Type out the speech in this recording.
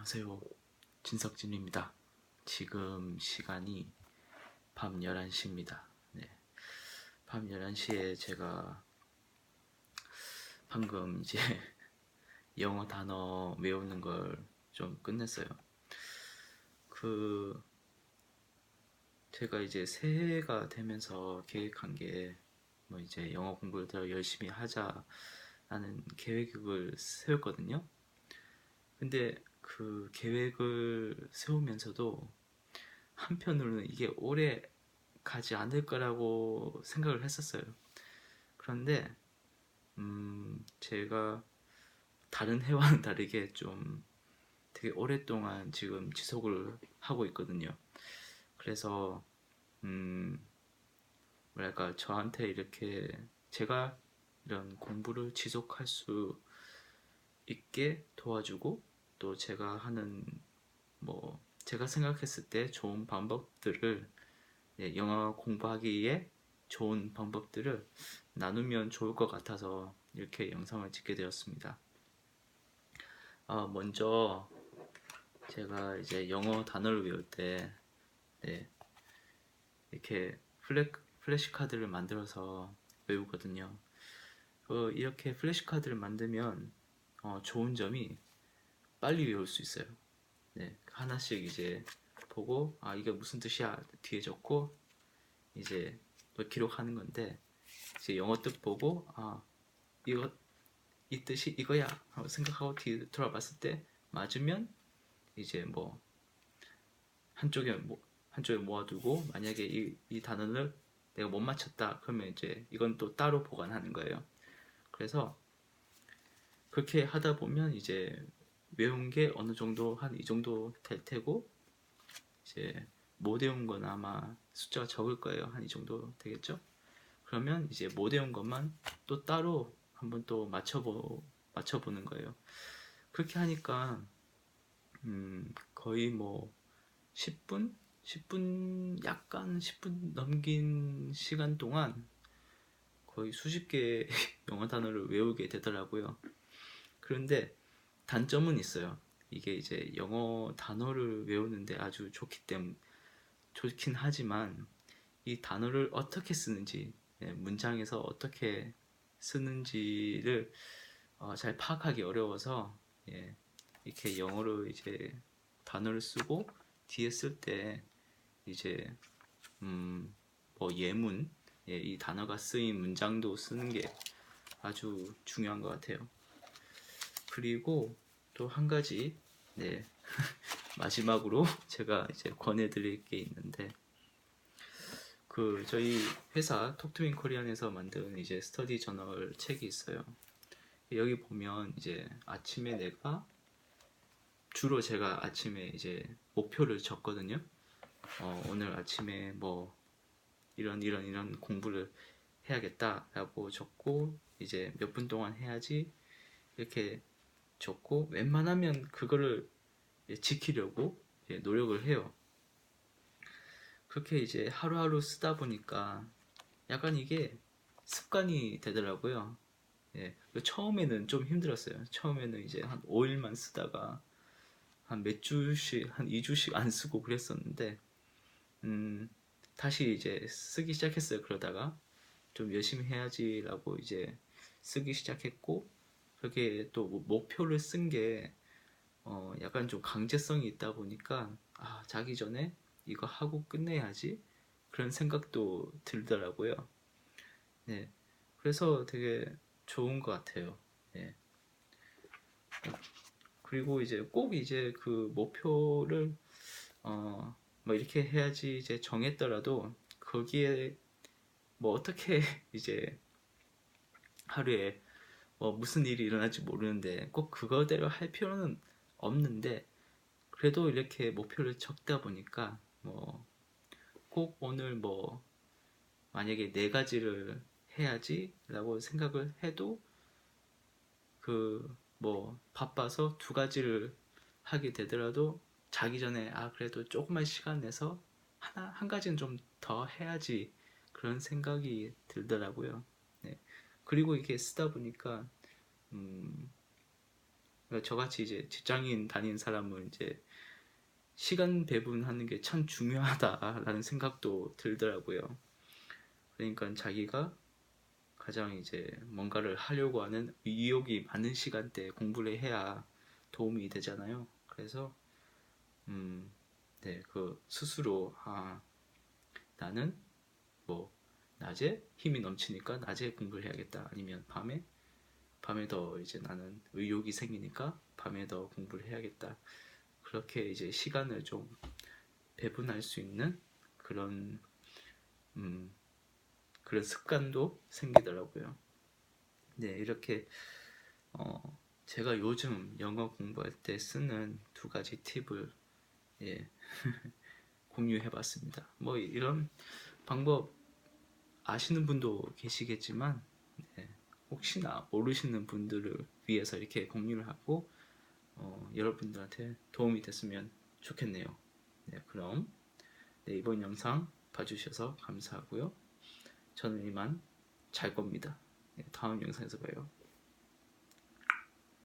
안녕하세요. 진석진입니다. 지금 시간이 밤 11시입니다. 네. 밤 11시에 제가 방금 이제 영어 단어 외우는 걸 좀 끝냈어요. 그 제가 이제 새해가 되면서 계획한 게 뭐 이제 영어 공부를 더 열심히 하자라는 계획을 세웠거든요. 근데 그 계획을 세우면서도 한편으로는 이게 오래 가지 않을 거라고 생각을 했었어요. 그런데 음 제가 다른 해와는 다르게 좀 되게 오랫동안 지금 지속을 하고 있거든요. 그래서 음 뭐랄까 저한테 이렇게 제가 이런 공부를 지속할 수 있게 도와주고 또 제가 하는 뭐 제가 생각했을 때 좋은 방법들을 예, 영어 공부하기에 좋은 방법들을 나누면 좋을 것 같아서 이렇게 영상을 찍게 되었습니다. 아, 먼저 제가 이제 영어 단어를 외울 때 네, 이렇게 플래, 플래시 카드를 만들어서 외우거든요. 그 이렇게 플래시 카드를 만들면 어, 좋은 점이 빨리 외울 수 있어요. 네, 하나씩 이제 보고 아 이게 무슨 뜻이야 뒤에 적고 이제 또 기록하는 건데 이제 영어 뜻 보고 아 이거 이 뜻이 이거야 하고 생각하고 뒤에 돌아봤을 때 맞으면 이제 뭐 한쪽에 뭐 한쪽에 모아두고 만약에 이, 이 단어를 내가 못 맞췄다 그러면 이제 이건 또 따로 보관하는 거예요. 그래서 그렇게 하다 보면 이제 외운 게 어느 정도 한 이 정도 될 테고 이제 못 외운 건 아마 숫자가 적을 거예요. 한 이 정도 되겠죠? 그러면 이제 못 외운 것만 또 따로 한번 또 맞춰보 맞춰보는 거예요. 그렇게 하니까 음 거의 뭐 10분 10분 약간 10분 넘긴 시간 동안 거의 수십 개의 영어 단어를 외우게 되더라고요. 그런데 단점은 있어요. 이게 이제 영어 단어를 외우는데 아주 좋기 때문 좋긴 하지만 이 단어를 어떻게 쓰는지 예, 문장에서 어떻게 쓰는지를 어, 잘 파악하기 어려워서 예, 이렇게 영어로 이제 단어를 쓰고 뒤에 쓸 때 이제 음, 뭐 예문 예, 이 단어가 쓰인 문장도 쓰는 게 아주 중요한 것 같아요. 그리고 또 한 가지 네 마지막으로 제가 이제 권해드릴 게 있는데 그 저희 회사 톡투인 코리안에서 만든 이제 스터디 저널 책이 있어요. 여기 보면 이제 아침에 내가 주로 제가 아침에 이제 목표를 적거든요. 어, 오늘 아침에 뭐 이런 이런 이런 공부를 해야겠다라고 적고 이제 몇 분 동안 해야지 이렇게 적고 웬만하면 그거를 지키려고 노력을 해요. 그렇게 이제 하루하루 쓰다 보니까 약간 이게 습관이 되더라고요. 예, 처음에는 좀 힘들었어요. 처음에는 이제 한 5일만 쓰다가 한 몇 주씩, 한 2주씩 안 쓰고 그랬었는데, 음, 다시 이제 쓰기 시작했어요. 그러다가 좀 열심히 해야지라고 이제 쓰기 시작했고, 그렇게 또뭐 목표를 쓴 게 어, 약간 좀 강제성이 있다 보니까 아, 자기 전에 이거 하고 끝내야지 그런 생각도 들더라고요. 네, 그래서 되게 좋은 것 같아요. 네. 그리고 이제 꼭 이제 그 목표를 어, 뭐 이렇게 해야지 이제 정했더라도 거기에 뭐 어떻게 이제 하루에 뭐 무슨 일이 일어날지 모르는데 꼭 그거대로 할 필요는 없는데 그래도 이렇게 목표를 적다 보니까 뭐 꼭 오늘 뭐 만약에 네 가지를 해야지라고 생각을 해도 그 뭐 바빠서 두 가지를 하게 되더라도 자기 전에 아 그래도 조금만 시간 내서 하나 한 가지는 좀 더 해야지 그런 생각이 들더라고요. 네. 그리고 이렇게 쓰다 보니까 음, 그러니까 저같이 이제 직장인 다니는 사람은 이제 시간 배분하는 게 참 중요하다라는 생각도 들더라고요. 그러니까 자기가 가장 이제 뭔가를 하려고 하는 의욕이 많은 시간대에 공부를 해야 도움이 되잖아요. 그래서 음, 네, 그 스스로 아 나는 뭐 낮에 힘이 넘치니까 낮에 공부를 해야겠다. 아니면 밤에 밤에 더 이제 나는 의욕이 생기니까 밤에 더 공부를 해야겠다. 그렇게 이제 시간을 좀 배분할 수 있는 그런 음, 그런 습관도 생기더라고요. 네, 이렇게 어, 제가 요즘 영어 공부할 때 쓰는 두 가지 팁을 예, 공유해봤습니다. 뭐 이런 방법 아시는 분도 계시겠지만 네, 혹시나 모르시는 분들을 위해서 이렇게 공유를 하고 어, 여러분들한테 도움이 됐으면 좋겠네요. 네, 그럼 네, 이번 영상 봐주셔서 감사하고요. 저는 이만 잘 겁니다. 네, 다음 영상에서 봐요.